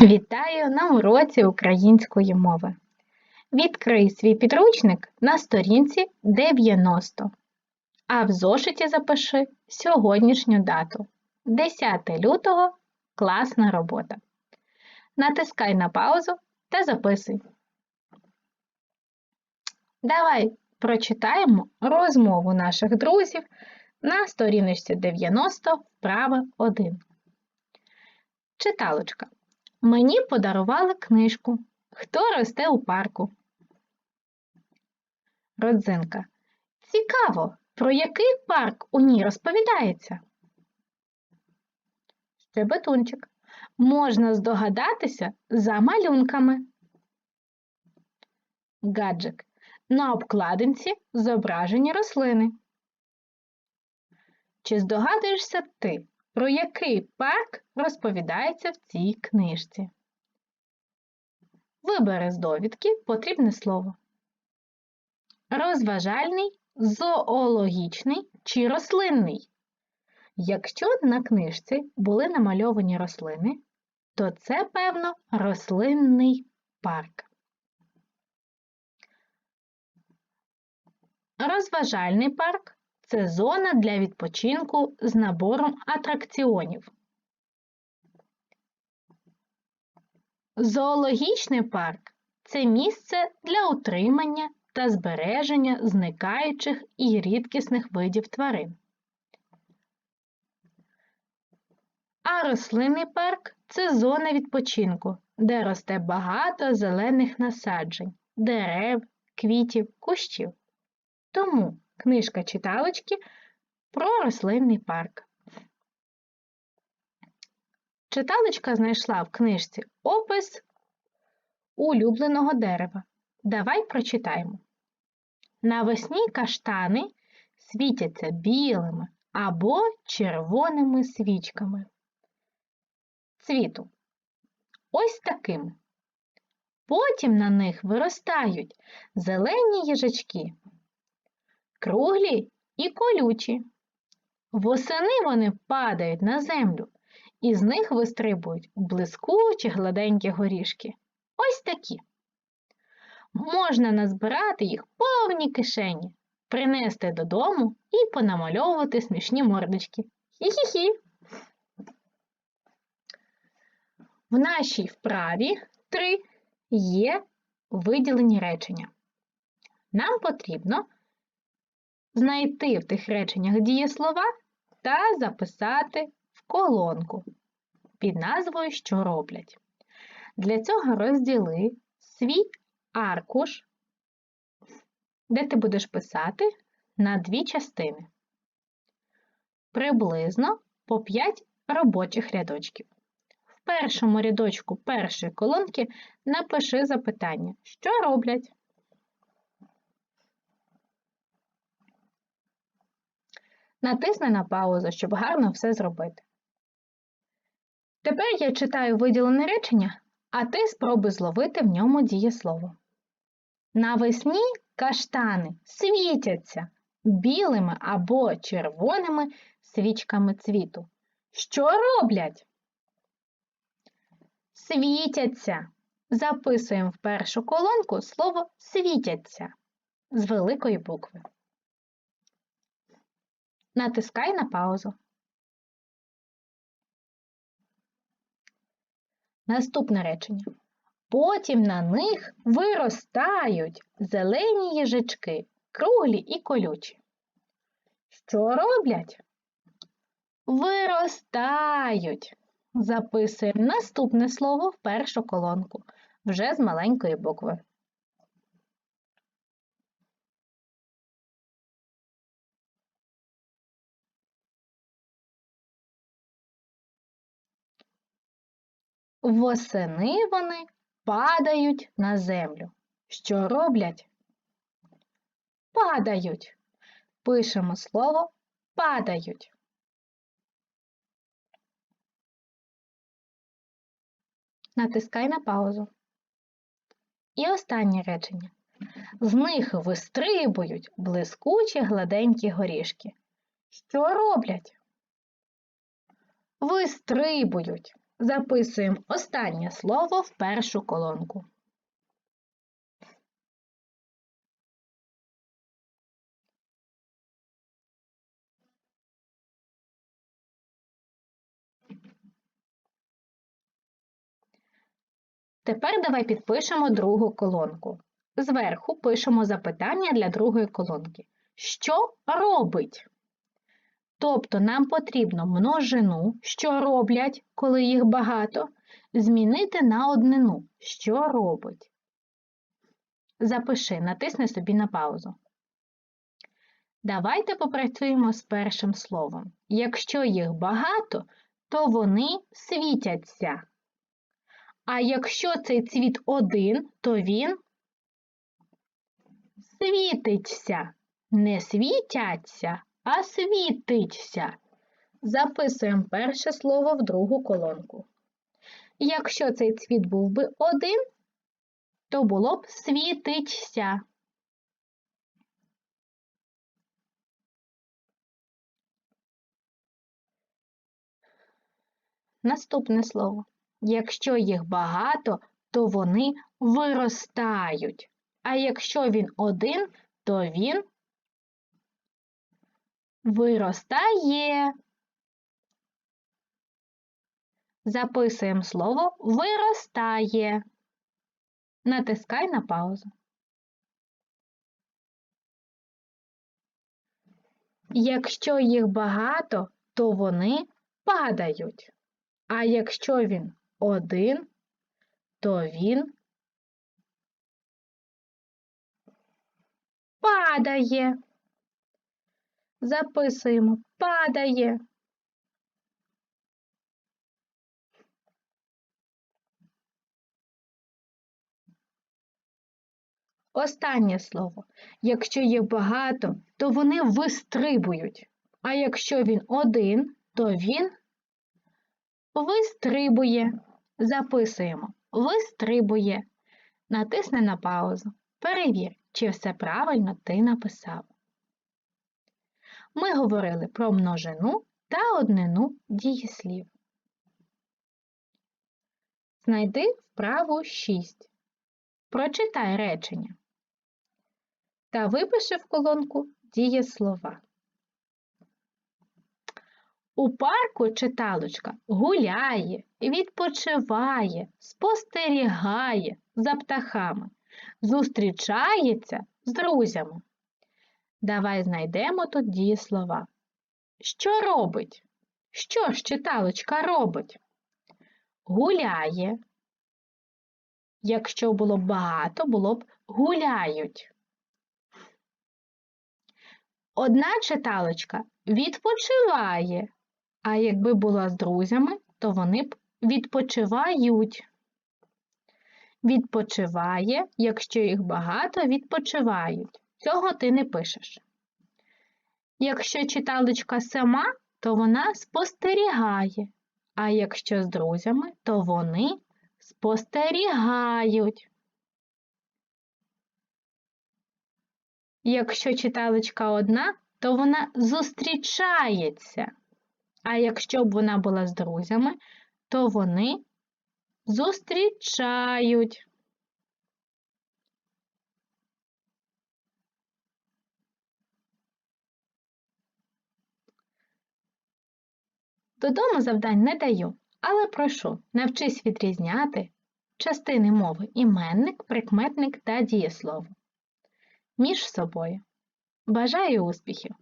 Вітаю на уроці української мови. Відкрий свій підручник на сторінці 90, а в зошиті запиши сьогоднішню дату 10 лютого класна робота. Натискай на паузу та записуй. Давай прочитаємо розмову наших друзів на сторіночці 90 вправа 1. Читалочка. Мені подарували книжку. Хто росте у парку? Родзинка. Цікаво, про який парк у ній розповідається? Щебетунчик. Можна здогадатися за малюнками. Гаджик. На обкладинці зображені рослини. Чи здогадуєшся ти, про який парк розповідається в цій книжці? Вибери з довідки потрібне слово. Розважальний, зоологічний чи рослинний. Якщо на книжці були намальовані рослини, то це, певно, рослинний парк. Розважальний парк це зона для відпочинку з набором атракціонів. Зоологічний парк це місце для утримання та збереження зникаючих і рідкісних видів тварин. А рослинний парк це зона відпочинку, де росте багато зелених насаджень, дерев, квітів, кущів. Тому книжка читалочки про рослинний парк. Читалочка знайшла в книжці опис улюбленого дерева. Давай прочитаємо. Навесні каштани світяться білими або червоними свічками. Цвіту. Ось такими. Потім на них виростають зелені їжачки, круглі і колючі. Восени вони падають на землю, і з них вистрибують блискучі гладенькі горішки. Ось такі. Можна назбирати їх повні кишені, принести додому і понамальовувати смішні мордочки. Хі-хі-хі. В нашій вправі 3 є виділені речення. Нам потрібно знайти в тих реченнях дієслова та записати в колонку під назвою Що роблять. Для цього розділи свій аркуш, де ти будеш писати на дві частини. Приблизно по 5 робочих рядочків. В першому рядочку першої колонки напиши запитання, що роблять. Натисни на паузу, щоб гарно все зробити. Тепер я читаю виділене речення, а ти спробуй зловити в ньому дієслово. Навесні каштани світяться білими або червоними свічками цвіту. Що роблять? Світяться. Записуємо в першу колонку слово світяться з великої букви. Натискай на паузу. Наступне речення. Потім на них виростають зелені їжачки, круглі і колючі. Що роблять? Виростають. Записуємо наступне слово в першу колонку вже з маленької букви. Восени вони падають на землю. Що роблять? Падають. Пишемо слово падають. Натискай на паузу. І останнє речення. З них вистрибують блискучі гладенькі горішки. Що роблять? Вистрибують. Записуємо останнє слово в першу колонку. Тепер давай підпишемо другу колонку. Зверху пишемо запитання для другої колонки. Що робить? Тобто нам потрібно множину, що роблять, коли їх багато, змінити на однину, що робить. Запиши, натисни собі на паузу. Давайте попрацюємо з першим словом. Якщо їх багато, то вони світяться. А якщо цей цвіт один, то він світиться. Не світяться, а світиться. Записуємо перше слово в другу колонку. Якщо цей цвіт був би один, то було б світиться. Наступне слово. Якщо їх багато, то вони виростають. А якщо він один, то він виростає. Записуємо слово виростає. Натискай на паузу. Якщо їх багато, то вони падають. А якщо він один, то він падає. Записуємо падає. Останнє слово. Якщо їх багато, то вони вистрибують. А якщо він один, то він вистрибує. Записуємо вистрибує. Натисни на паузу. Перевір, чи все правильно ти написав. Ми говорили про множину та однину дієслів. Знайди вправу 6. Прочитай речення та випиши в колонку дієслова. У парку читалочка гуляє, відпочиває, спостерігає за птахами, зустрічається з друзями. Давай знайдемо тут дієслова. Що робить? Що ж читалочка робить? Гуляє. Якщо було б багато, було б гуляють. Одна читалочка відпочиває, а якби була з друзями, то вони б відпочивають. Відпочиває, якщо їх багато, відпочивають. Цього ти не пишеш. Якщо читалочка сама, то вона спостерігає, а якщо з друзями, то вони спостерігають. Якщо читалочка одна, то вона зустрічається. А якщо б вона була з друзями, то вони зустрічають. Додому завдань не даю, але прошу, навчись відрізняти частини мови іменник, прикметник та дієслово між собою. Бажаю успіхів!